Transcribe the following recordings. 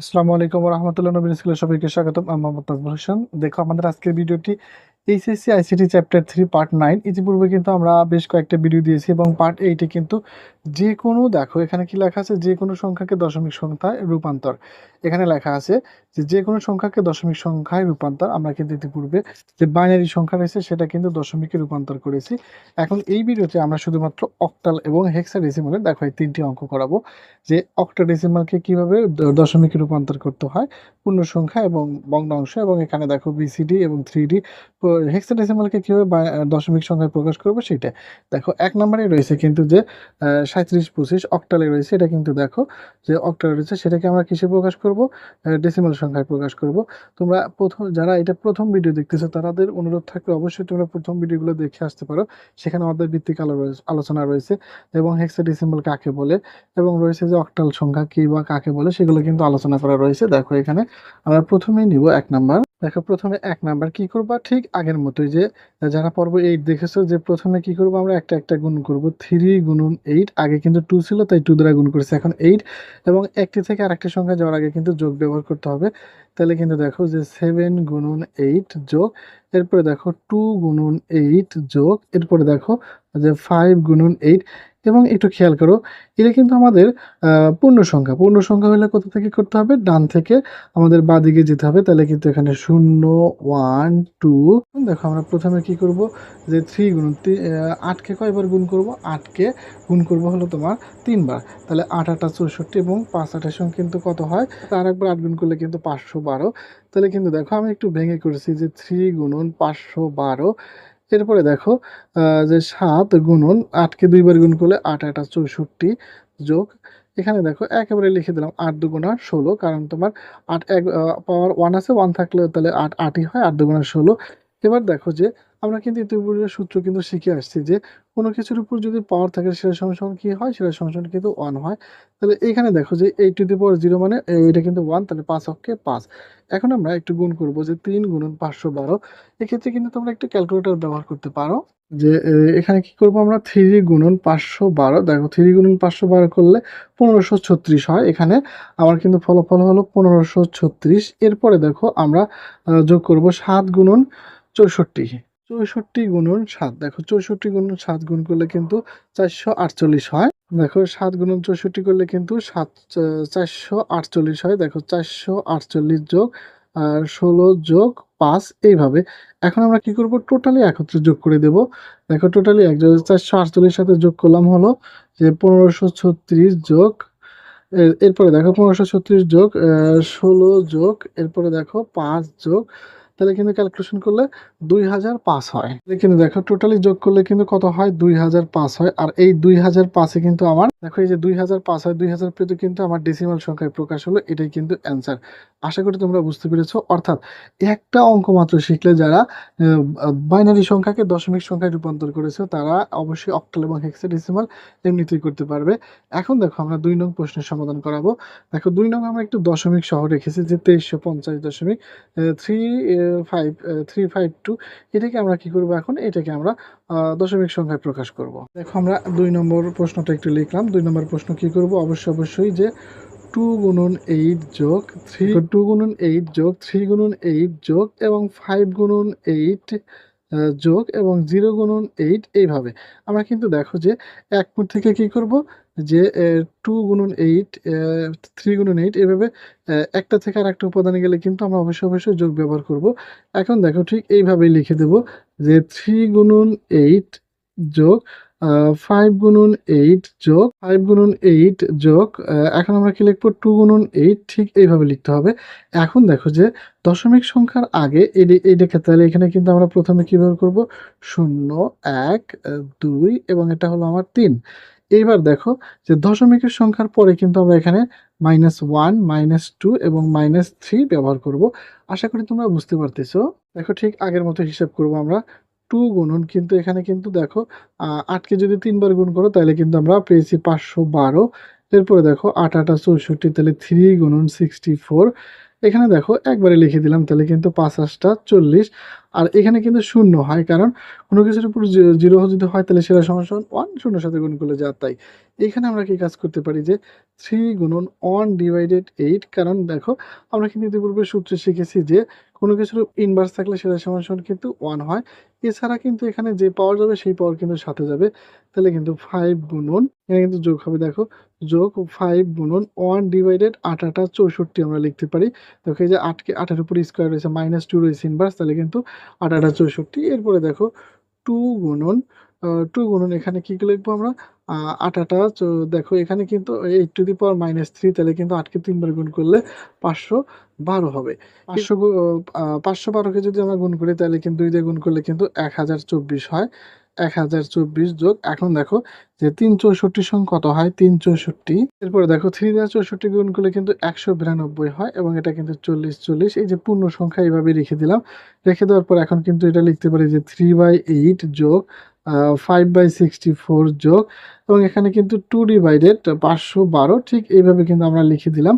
আসসালামু আলাইকুম রহমতুল্লাহ নবীন স্কুলের সবাইকে স্বাগতম। আমি মোহাম্মদ তাজমুল হোসেন। দেখো, আমাদের আজকের ভিডিওটি HSC ICT chapter three part nine ইতিপূর্বে কিন্তু আমরা বেশ কয়েকটা ভিডিও দিয়েছি এবং পার্ট এইটে কিন্তু যে কোনো দেখো, এখানে কি লেখা আছে? যে কোনো সংখ্যাকে দশমিক সংখ্যায় রূপান্তর। এখানে লেখা আছে যে যে কোনো সংখ্যাকে দশমিক সংখ্যায় রূপান্তর, আমরা কিন্তু ইতিপূর্বে যে বাইনারি সংখ্যা রয়েছে সেটা কিন্তু দশমিকে রূপান্তর করেছি। এখন এই ভিডিওতে আমরা শুধুমাত্র অক্টাল এবং হেক্সাডেসিমালে দেখো, এই তিনটি অঙ্ক করাবো। যে অক্টাডেসিমালকে কীভাবে দ- দশমিকে রূপান্তর করতে হয়? পূর্ণ সংখ্যা এবং ভগ্নাংশ এবং এখানে দেখো বিসিডি এবং থ্রি ডি হেক্সাডেসিমালকে কীভাবে দশমিক সংখ্যায় প্রকাশ করব সেটা? দেখো, এক নম্বরে রয়েছে কিন্তু যে সাঁত্রিশ পঁচিশ অক্টালে রয়েছে। এটা কিন্তু দেখো যে অক্টালে রয়েছে, সেটাকে আমরা কিসে প্রকাশ করব? ডেসিমাল সংখ্যায় প্রকাশ করব। তোমরা প্রথম, যারা এটা প্রথম ভিডিও দেখতেছো তাদের অনুরোধ থাকলে অবশ্যই তোমরা প্রথম ভিডিওগুলো দেখে আসতে পারো। সেখানে আমাদের ভিত্তিক আলো আলোচনা রয়েছে এবং হেক্সাডেসিমাল কাকে বলে এবং রয়েছে যে অক্টাল সংখ্যা কি বা কাকে বলে, সেগুলো কিন্তু আলোচনা করা রয়েছে। দেখো এখানে, আমরা প্রথমেই নিব এক নাম্বার। দেখো প্রথমে এক নাম্বার কি করবা? ঠিক আগের মতোই যে, যারা পর্ব এইট দেখেছ যে প্রথমে কি করব আমরা একটা একটা গুণ করব। থ্রি গুণন এইট আগে কিন্তু টু ছিল, তাই টু দ্বারা গুণ করেছে। এখন এইট এবং একটি থেকে আরেকটি সংখ্যা যাওয়ার আগে কিন্তু যোগ ব্যবহার করতে হবে। তাহলে কিন্তু দেখো যে সেভেন গুণন এইট যোগ, এরপরে দেখো টু গুণন এইট যোগ, এরপরে দেখো যে ফাইভ গুণন এইট এবং একটু খেয়াল করো এটা কিন্তু আমাদের পূর্ণ সংখ্যা পূর্ণ সংখ্যা হলে কোথা থেকে করতে হবে? ডান থেকে আমাদের বাঁ দিকে যেতে হবে। তাহলে কিন্তু এখানে শূন্য, ওয়ান, টু, দেখো আমরা প্রথমে কি করব? যে থ্রি গুণ আটকে কয়বার গুণ করব? আটকে গুণ করব হলো তোমার তিনবার। তাহলে আট, আটা চৌষট্টি এবং পাঁচ, আটের সঙ্গে কিন্তু কত হয়? তার একবার আট গুণ করলে কিন্তু পাঁচশো বারো। তাহলে কিন্তু দেখো আমি একটু ভেঙে করেছি যে থ্রি গুণন পাঁচশো বারো। এরপরে দেখো যে সাত গুণন আটকে দুইবার গুণ করলে আট আটা চৌষট্টি যোগ। এখানে দেখো, একেবারে লিখে দিলাম আট দুগুণা ষোলো, কারণ তোমার আট এক পাওয়ার ওয়ান আছে ওয়ান থাকলে তাহলে আট আটই হয়, আট দুগুণা ষোলো। এবার দেখো যে আমরা কিন্তু ইতিপূর্বে সূত্র কিন্তু শিখে আসছি যে কোনো কিছুর উপর যদি পাওয়ার থাকে সেটা সমান কি হয়? সেটা সমান কিন্তু ওয়ান হয়। তাহলে এখানে দেখো যে eight to the power zero মানে এটা কিন্তু ওয়ান তাহলে পাঁচ অক্ষে পাঁচ। এখন আমরা একটু গুণ করব যে তিন গুণন পাঁচশো বারো। এক্ষেত্রে কিন্তু তোমরা একটু ক্যালকুলেটর ব্যবহার করতে পারো যে এখানে কি করব আমরা? থ্রি গুণন পাঁচশো বারো। দেখো থ্রি গুণন পাঁচশো বারো করলে পনেরোশো ছত্রিশ হয় এখানে। আমার কিন্তু ফলাফল হলো পনেরোশো ছত্রিশ। এরপরে দেখো আমরা যোগ করব সাত গুণন চৌষট্টি। চৌষট্টি গুণন সাত। দেখো, চৌষট্টি গুণন সাত গুণ করলে কিন্তু চারশো আটচল্লিশ হয়। দেখো, সাত গুণন চৌষট্টি করলে কিন্তু সাত, চারশো আটচল্লিশ হয়। দেখো, চারশো আটচল্লিশ যোগ আর ষোলো যোগ পাঁচ এইভাবে। এখন আমরা কি করব? টোটালি একত্রে যোগ করে দেব। দেখো, টোটালি এক চারশো আটচল্লিশ সাথে যোগ করলাম হলো যে পনেরোশো ছত্রিশ যোগ এর- এরপরে দেখো, পনেরোশো ছত্রিশ যোগ ষোলো যোগ, এরপরে দেখো পাঁচ যোগ তাহলে কিন্তু ক্যালকুলেশন করলে দুই হাজার পাঁচ হয়। কিন্তু দেখো টোটালি যোগ করলে কিন্তু কত হয়? দুই হাজার পাঁচ হয়। আর এই দুই হাজার পাঁচে কিন্তু আমার দেখো এই যে দুই হাজার পাঁচ হয় দুই হাজার পেতে কিন্তু আমার ডেসিমাল সংখ্যায় প্রকাশ হলো, এটাই কিন্তু অ্যান্সার আশা করি তোমরা বুঝতে পেরেছ। অর্থাৎ একটা অঙ্ক মাত্র শিখলে যারা বাইনারি সংখ্যাকে দশমিক সংখ্যায় রূপান্তর করেছে, তারা অবশ্যই অক্টাল এবং হেক্সাডেসিমাল এমনিতেই করতে পারবে। এখন দেখো আমরা দুই নং প্রশ্নের সমাধান করাবো। দেখো দুই নং আমরা একটু দশমিক সহ রেখেছি যে তেইশশো পঞ্চাশ দশমিক three five three five two এটাকে আমরা কি করব এখন? এটাকে আমরা দশমিক সংখ্যায় প্রকাশ করব। দেখো, আমরা দুই নম্বর প্রশ্নটা একটু লিখলাম। দুই নম্বর প্রশ্ন কি করব? অবশ্যই অবশ্যই যে টু গুণন এইট যোগ থ্রি টু গুণন এইট যোগ থ্রি গুণন এইট যোগ এবং ফাইভ গুণন এইট যোগ এবং জিরো গুণন এইট এইভাবে। আমরা কিন্তু দেখো যে এক মোট থেকে কি করব? যে টু গুণন এইট থ্রি গুণন এইট এইভাবে একটা থেকে আর একটা উপাদানে গেলে কিন্তু আমরা অবশ্যই অবশ্যই যোগ ব্যবহার করব। এখন দেখো ঠিক এইভাবেই লিখে দেব যে থ্রি গুণন এইট যোগ ফাইভ গুণন এইট যোগ ফাইভ গুণন এইট যোগ এখন আমরা কি লিখব? টু গুণন এইট ঠিক এইভাবে লিখতে হবে। এখন দেখো যে দশমিক সংখ্যার আগে এডি- এই রেখে তাহলে এখানে কিন্তু আমরা প্রথমে কি ব্যবহার করব? শূন্য, এক, দুই এবং এটা হলো আমার তিন। এইবার দেখো যে দশমিকের সংখ্যার পরে কিন্তু আমরা এখানে মাইনাস ওয়ান মাইনাস টু এবং মাইনাস থ্রি ব্যবহার করব। আশা করি তোমরা বুঝতে পারতেছো। দেখো ঠিক আগের মতো হিসাব করব আমরা। টু গুণন, কিন্তু এখানে কিন্তু দেখো আটকে যদি তিনবার গুণ করো, তাহলে কিন্তু আমরা পেয়েছি পাঁচশো বারো। এরপরে দেখো, আট, আটা চৌষট্টি, তাহলে থ্রি গুণন সিক্সটি ফোর এখানে দেখো, একবারে লিখে দিলাম, তাহলে কিন্তু পাঁচ, আটটা, চল্লিশ। আর এখানে কিন্তু শূন্য হয়, কারণ কোনো কিছুর উপর জিরো যদি হয়, তাহলে সেটা সমান ওয়ান শূন্যর সাথে গুণ করলে যা তাই। এখানে আমরা কি কাজ করতে পারি যে থ্রি গুণন ওয়ান ডিভাইডেড এইট কারণ দেখো, আমরা কিন্তু ইতিপূর্বে সূত্রে শিখেছি যে কোনো কিছুর ইনভার্স থাকলে সেটা সমান সমান কিন্তু ওয়ান হয়। এছাড়া কিন্তু এখানে যে পাওয়ার যাবে সেই পাওয়ার কিন্তু সাথে যাবে। তাহলে কিন্তু ফাইভ গুণন, এখানে কিন্তু যোগ হবে দেখো, যোগ ফাইভ গুণন ওয়ান ডিভাইডেড আট আটা চৌষট্টি আমরা লিখতে পারি। দেখো এই যে আটকে আটের উপর স্কোয়ার রয়েছে মাইনাস টু রয়েছে ইনভার্স তাহলে কিন্তু আট আটা চৌষট্টি। এরপরে দেখো টু গুণন টু গুণন এখানে কি লিখব আমরা? আহ, আট আটা চৌ- দেখো এখানে কিন্তু eight to the power minus three তাহলে কিন্তু আটকে তিনবার গুণ করলে পাঁচশো বারো হবে। পাঁচশো পাঁচশো বারোকে যদি আমরা গুণ করি তাহলে কিন্তু দুই দিয়ে গুণ করলে কিন্তু এক হাজার চব্বিশ হয়। এক হাজার চব্বিশ যোগ এখন দেখো যে তিন চৌষট্টি সঙ্গে কত হয়? তিন চৌষট্টি। এরপরে দেখো থ্রি দিয়ে চৌষট্টি গুণ করলে কিন্তু একশো বিরানব্বই হয় এবং এটা কিন্তু চল্লিশ চল্লিশ। এই যে পূর্ণ সংখ্যা এইভাবে রেখে দিলাম। রেখে দেওয়ার পর এখন কিন্তু এটা লিখতে পারি যে থ্রি বাই এইট যোগ ফাইভ বাই সিক্সটি ফোর যোগ, এবং এখানে কিন্তু টু ডিভাইডেড পাঁচশো বারো, ঠিক এইভাবে কিন্তু আমরা লিখে দিলাম।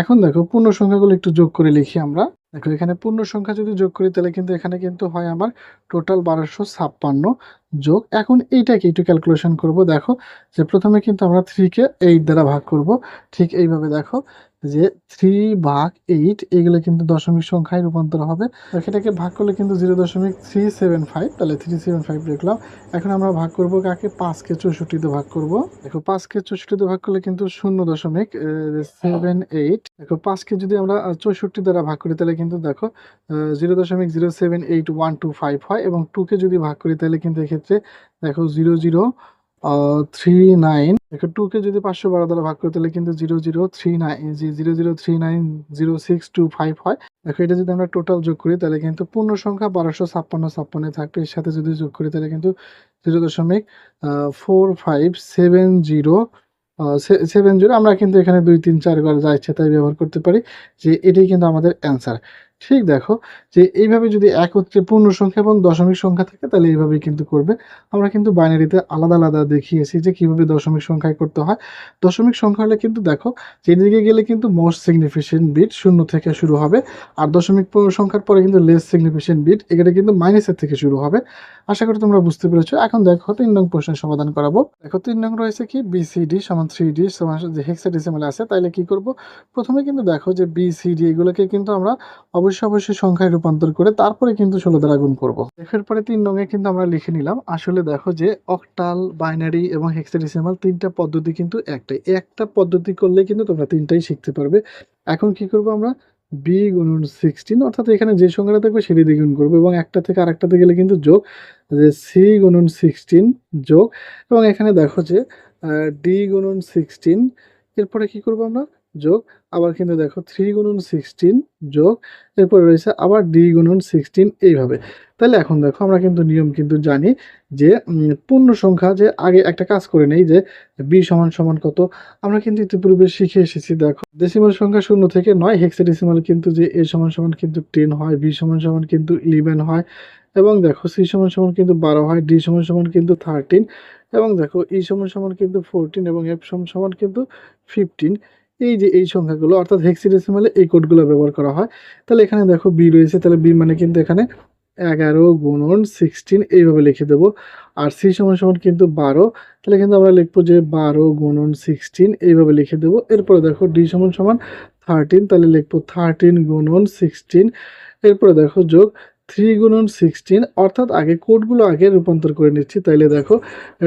এখন দেখো, পূর্ণ সংখ্যাগুলো একটু যোগ করে লিখি আমরা। দেখো, এখানে পূর্ণ সংখ্যা যদি যোগ করি, তাহলে কিন্তু এখানে কিন্তু হয় আমার টোটাল বারোশো ছাপ্পান্ন। যোগ। এখন এইটাকে একটু ক্যালকুলেশন করব। দেখো যে প্রথমে কিন্তু আমরা থ্রিকে এইট দ্বারা ভাগ করব। ঠিক এইভাবে দেখো যে থ্রি ভাগ এইট এগুলো কিন্তু দশমিক সংখ্যায় রূপান্তর হবে। এটাকে ভাগ করলে কিন্তু জিরো দশমিক থ্রি সেভেন ফাইভ তাহলে থ্রি সেভেন ফাইভ লিখলাম এখন আমরা ভাগ করব কাকে? পাঁচকে চৌষট্টিতে ভাগ করব। দেখো পাঁচকে চৌষট্টিতে ভাগ করলে কিন্তু শূন্য দশমিক সেভেন এইট দেখো পাঁচকে যদি আমরা চৌষট্টি দ্বারা ভাগ করি, তাহলে কিন্তু দেখো জিরো দশমিক zero seven eight one two five হয় এবং টুকে যদি ভাগ করি, তাহলে কিন্তু এক্ষেত্রে দেখো জিরো জিরো থ্রি নাইন দেখো টুকে যদি পাঁচশো বারো দ্বারা ভাগ করি, তাহলে কিন্তু zero zero three nine zero zero three nine zero six two five হয়। দেখো এটা যদি আমরা টোটাল যোগ করি, তাহলে কিন্তু পূর্ণ সংখ্যা বারোশো ছাপ্পান্ন ছাপ্পান্ন থাকবে। এর সাথে যদি যোগ করি, তাহলে কিন্তু জিরো দশমিক four five seven zero seven zero আমরা কিন্তু এখানে দুই, তিন, চারবার যা ইচ্ছে তাই ব্যবহার করতে পারি। যে এটাই কিন্তু আমাদের অ্যান্সার ঠিক দেখো যে এইভাবে যদি একত্রে পূর্ণ সংখ্যা এবং দশমিক সংখ্যা থাকে, তাহলে এইভাবেই কিন্তু করবে। আমরা কিন্তু বাইনারিতে আলাদা আলাদা দেখিয়েছি যে কীভাবে দশমিক সংখ্যায় করতে হয়। দশমিক সংখ্যা হলে কিন্তু দেখো যেদিকে গেলে কিন্তু মোস্ট সিগনিফিকেন্ট বিট শূন্য থেকে শুরু হবে, আর দশমিক সংখ্যার পরে কিন্তু লেস সিগনিফিকেন্ট বিট এখানে কিন্তু মাইনাসের থেকে শুরু হবে। আশা করি তোমরা বুঝতে পেরেছ। এখন দেখো তিন নং প্রশ্নের সমাধান করাবো। দেখো তিন নং রয়েছে কি? বিসিডি সমান থ্রি ডি সমান যে হেক্সাডেসিমাল আছে, তাইলে কি করব? প্রথমে কিন্তু দেখো যে বিসিডি এগুলোকে কিন্তু আমরা অবশ্যই অবশ্যই সংখ্যায় রূপান্তর করে তারপরে কিন্তু ষোলো দ্বারা গুণ করব। এর পরে তিন নঙে কিন্তু আমরা লিখে নিলাম, আসলে দেখো যে অক্টাল বাইনারি এবং হেক্সাডেসিমাল তিনটা পদ্ধতি কিন্তু একটাই। একটা পদ্ধতি করলে কিন্তু তোমরা তিনটাই শিখতে পারবে। এখন কি করব আমরা? বি গুণন সিক্সটিন অর্থাৎ এখানে যে সংখ্যাটা থাকবে সেটি দিয়ে গুণ করব এবং একটা থেকে আরেকটাতে গেলে কিন্তু যোগ, যে সি গুণন সিক্সটিন যোগ, এবং এখানে দেখো যে ডি গুণন সিক্সটিন এরপরে কি করব আমরা? যোগ, আবার কিন্তু দেখো থ্রি গুণন সিক্সটিন যোগ, এরপরে রয়েছে আবার ডি গুণন সিক্সটিন এইভাবে। তাহলে এখন দেখো আমরা কিন্তু নিয়ম কিন্তু জানি যে পূর্ণ সংখ্যা যে আগে একটা কাজ করে নেই যে বি সমান সমান কত। আমরা কিন্তু ইতিপূর্বে শিখে এসেছি দেখো ডেসিমাল সংখ্যা শূন্য থেকে নয় হেক্সাডেসিমাল কিন্তু যে এ সমান সমান কিন্তু টেন হয় বি সমান সমান কিন্তু ইলেভেন হয়, এবং দেখো সি সমান সমান কিন্তু বারো হয় ডি সমান সমান কিন্তু থার্টিন এবং দেখো ই সমান সমান কিন্তু ফোরটিন এবং এফ সমান সমান কিন্তু ফিফটিন এই যে এই সংখ্যাগুলো, অর্থাৎ হেক্সিডেসিমালে এই কোডগুলো ব্যবহার করা হয়। তাহলে এখানে দেখো বি রয়েছে, তাহলে বি মানে কিন্তু এখানে এগারো গুণন সিক্সটিন এইভাবে লিখে দেবো। আর সি সমান সমান কিন্তু বারো, তাহলে কিন্তু আমরা লিখব যে বারো গুণন সিক্সটিন এইভাবে লিখে দেবো। এরপরে দেখো ডি সমান সমান থার্টিন তাহলে লিখব থার্টিন গুণন সিক্সটিন এরপরে দেখো যোগ থ্রি গুণন সিক্সটিন অর্থাৎ আগে কোডগুলো আগে রূপান্তর করে নিচ্ছি। তাইলে দেখো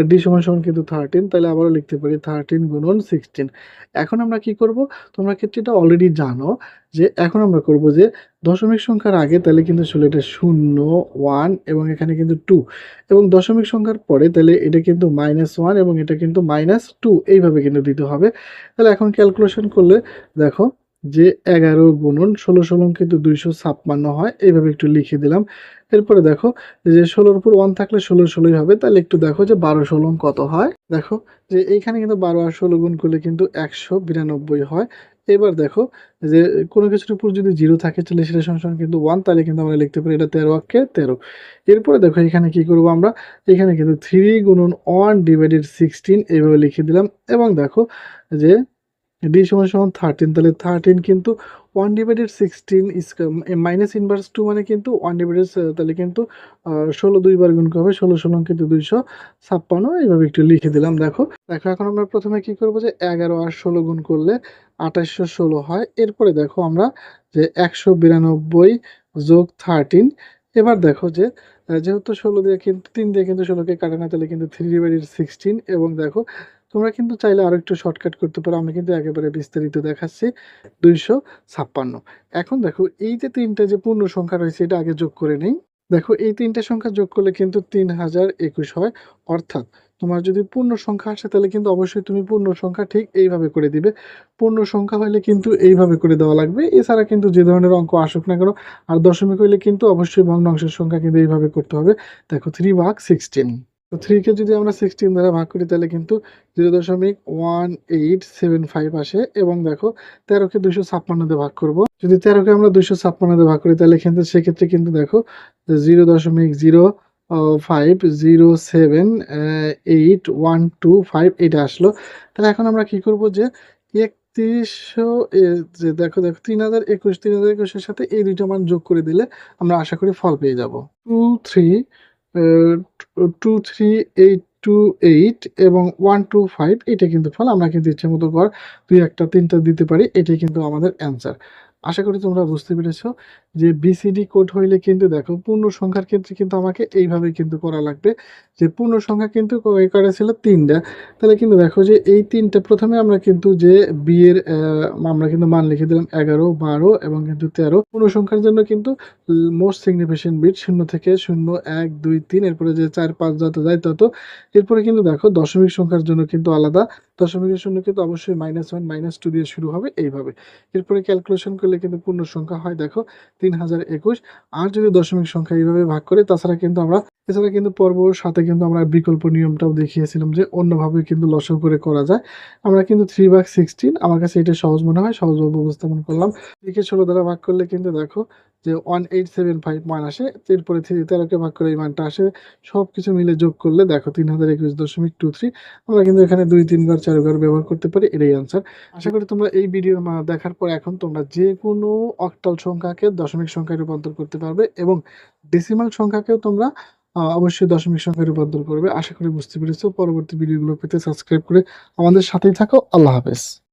ডি সমান সমান কিন্তু থার্টিন তাহলে আবারও লিখতে পারি থার্টিন গুণন সিক্সটিন এখন আমরা কি করব? তোমরা কিন্তু এটা অলরেডি জানো যে এখন আমরা করব যে দশমিক সংখ্যার আগে তাহলে কিন্তু আসলে এটা শূন্য ওয়ান এবং এখানে কিন্তু টু এবং দশমিক সংখ্যার পরে তাহলে এটা কিন্তু মাইনাস ওয়ান এবং এটা কিন্তু মাইনাস টু এইভাবে কিন্তু দিতে হবে। তাহলে এখন ক্যালকুলেশন করলে দেখো যে এগারো গুণন ষোলো ষোলো কিন্তু দুইশো ছাপ্পান্ন হয়। এইভাবে একটু লিখে দিলাম। এরপরে দেখো, যে ষোলোর উপর ওয়ান থাকলে ষোলো ষোলোই হবে, তাহলে একটু দেখো যে বারো ষোলো কত হয়। দেখো, যে এইখানে কিন্তু বারো আর ষোলো গুণ করলে কিন্তু একশো বিরানব্বই হয়। এবার দেখো, যে কোনো কিছুর উপর যদি জিরো থাকে, তাহলে সেটা সমান কিন্তু ওয়ান তাহলে কিন্তু আমরা লিখতে পারি এটা তেরো অক্ষে তেরো। এরপরে দেখো, এখানে কি করব আমরা? এখানে কিন্তু থ্রি গুণন ওয়ান ডিভাইডেড সিক্সটিন এইভাবে লিখে দিলাম। এবং দেখো, যে ডি সমান সমান থার্টিন তাহলে থার্টিন কিন্তু one divided sixteen minus inverse two মানে কিন্তু ওয়ান ডিভাইডেড তাহলে কিন্তু ষোলো দুইবার গুণ হবে ষোলো ষোলো কিন্তু দুইশো ছাপ্পান্ন, এইভাবে একটু লিখে দিলাম, দেখো। দেখো, এখন আমরা প্রথমে কি করব যে এগারো আর ষোলো গুণ করলে আঠাশশো ষোলো হয়। এরপরে দেখো আমরা যে একশো বিরানব্বই যোগ থার্টিন এবার দেখো যে যেহেতু ষোলো দিয়ে কিন্তু, তিন দিয়ে কিন্তু ষোলোকে কাটে না, তাহলে কিন্তু থ্রি ডিভাইডেড সিক্সটিন এবং দেখো তোমরা কিন্তু চাইলে আরও একটু শর্টকাট করতে পারো। আমি কিন্তু একেবারে বিস্তারিত দেখাচ্ছি। দুইশো ছাপ্পান্ন। এখন দেখো, এই যে তিনটা যে পূর্ণ সংখ্যা রয়েছে, এটা আগে যোগ করে নেই। দেখো, এই তিনটা সংখ্যা যোগ করলে কিন্তু তিন হাজার একুশ হয়। অর্থাৎ তোমার যদি পূর্ণ সংখ্যা আসে, তাহলে কিন্তু অবশ্যই তুমি পূর্ণ সংখ্যা ঠিক এইভাবে করে দিবে। পূর্ণ সংখ্যা হলে কিন্তু এইভাবে করে দেওয়া লাগবে। এছাড়া কিন্তু যে ধরনের অঙ্ক আসুক না কেন, আর দশমিক হইলে কিন্তু অবশ্যই ভগ্নাংশের সংখ্যা কিন্তু এইভাবে করতে হবে। দেখো থ্রি ভাগ সিক্সটিন তো থ্রিকে যদি আমরা সিক্সটিন দ্বারা ভাগ করি, তাহলে কিন্তু জিরো দশমিক ওয়ান এইট সেভেন ফাইভ আসে এবং দেখো তেরোকে দুশো ছাপ্পান্ন দিয়ে ভাগ করব। যদি তেরোকে আমরা দুশো ছাপ্পান্ন দিয়ে ভাগ করি, তাহলে কিন্তু সেক্ষেত্রে কিন্তু দেখো জিরো দশমিক zero five zero seven eight one two five এটা আসলো। তাহলে এখন আমরা কি করব যে একত্রিশশো যে দেখো দেখো তিন হাজার একুশ, তিন হাজার একুশের সাথে এই দুইটা মান যোগ করে দিলে আমরা আশা করি ফল পেয়ে যাব। Two three two three, eight, two, eight এবং ওয়ান, টু, ফাইভ এটা কিন্তু ফল। আমরা কিন্তু ইচ্ছে মতো কর দুই একটা, তিনটা দিতে পারি, এটাই কিন্তু আমাদের অ্যান্সার আশা করি তোমরা বুঝতে পেরেছ। যে বিসিডি কোড হইলে কিন্তু দেখো পূর্ণ সংখ্যার ক্ষেত্রে কিন্তু আমাকে এইভাবে কিন্তু করা লাগবে যে পূর্ণ সংখ্যা কিন্তু করা ছিল তিনটা। তাহলে কিন্তু দেখো যে এই তিনটা প্রথমে আমরা কিন্তু যে বিয়ের আমরা কিন্তু মান লিখে দিলাম এগারো, বারো এবং কিন্তু তেরো। পূর্ণ সংখ্যার জন্য কিন্তু মোস্ট সিগনিফিকেন্ট বিট শূন্য থেকে শূন্য, এক, দুই, তিন, এরপরে যে চার, পাঁচ যত যায় তত। এরপরে কিন্তু দেখো দশমিক সংখ্যার জন্য কিন্তু আলাদা। দশমিকের শূন্য কিন্তু অবশ্যই মাইনাস ওয়ান মাইনাস টু দিয়ে শুরু হবে এইভাবে। এরপরে ক্যালকুলেশন করলে কিন্তু পূর্ণ সংখ্যা হয়, দেখো তিন হাজার একুশ। আর যদি দশমিক সংখ্যা এইভাবে ভাগ করে, তাছাড়া কিন্তু আমরা এছাড়া কিন্তু পর্ব সাথে কিন্তু আমরা বিকল্প নিয়মটাও দেখিয়েছিলাম যে অন্যভাবে কিন্তু লসও করে করা যায়। আমরা কিন্তু থ্রি ভাগ সিক্সটিন আমার কাছে এটা সহজ মনে হয়, সহজভাবে উপস্থাপন করলাম। একে ষোলো দ্বারা ভাগ করলে কিন্তু দেখো যে ওয়ান এইট সেভেন ফাইভ মান আসে, এরপরে থ্রি তেরোকে ভাগ করে এই মানটা আসে সব কিছু মিলে যোগ করলে দেখো তিন হাজার একুশ দশমিক টু থ্রি, আমরা কিন্তু এখানে দুই, তিন ঘর, চার ঘর ব্যবহার করতে পারি, এটাই আনসার আশা করি তোমরা এই ভিডিও দেখার পর এখন তোমরা যে কোনো অক্টাল সংখ্যাকে দশমিক সংখ্যায় রূপান্তর করতে পারবে এবং ডেসিমাল সংখ্যাকেও তোমরা অবশ্যই দশমিক সংখ্যায় রূপান্তর করবে। আশা করি বুঝতে পেরেছ। পরবর্তী ভিডিওগুলো পেতে সাবস্ক্রাইব করে আমাদের সাথেই থাকো। আল্লাহ হাফেজ।